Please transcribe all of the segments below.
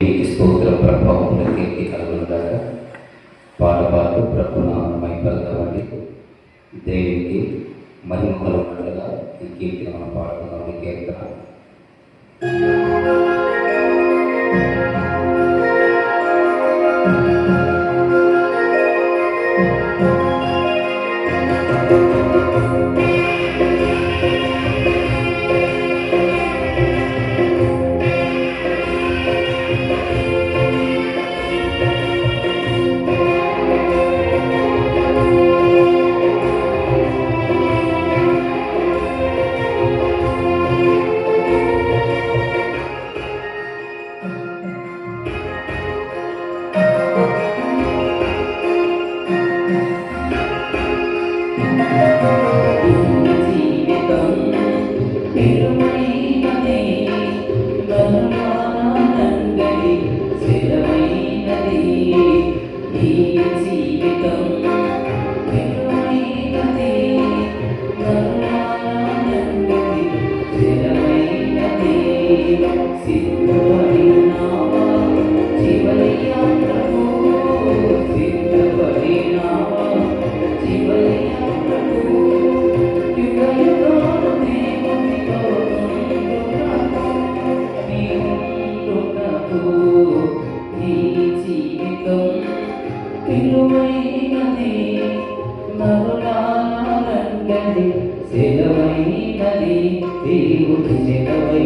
స్తోత్ర ప్రభావములకి కలుగులుగాక పాడబాటు ప్రభునామై పలకవండి. దేవునికి మహిమ కలుగులుగా ఈ కీర్తన పాడుతున్న కీర్తన. You కరుణారంగది సిలువైనది తిరుగుతున్నది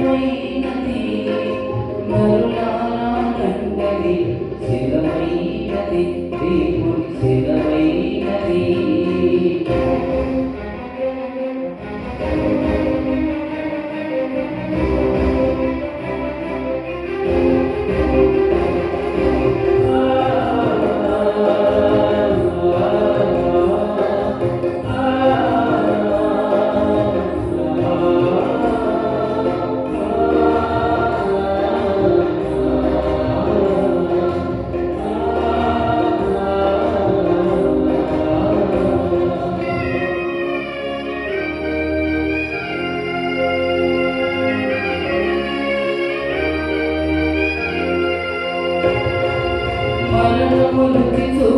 tôi thì ngờ looking for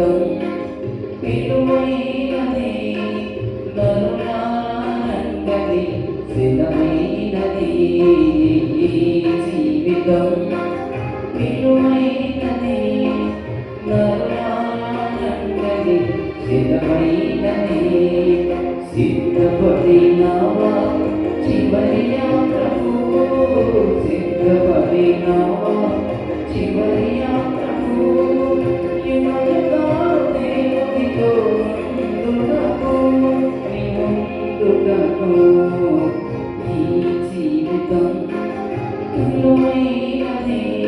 go. Fade away, away, away.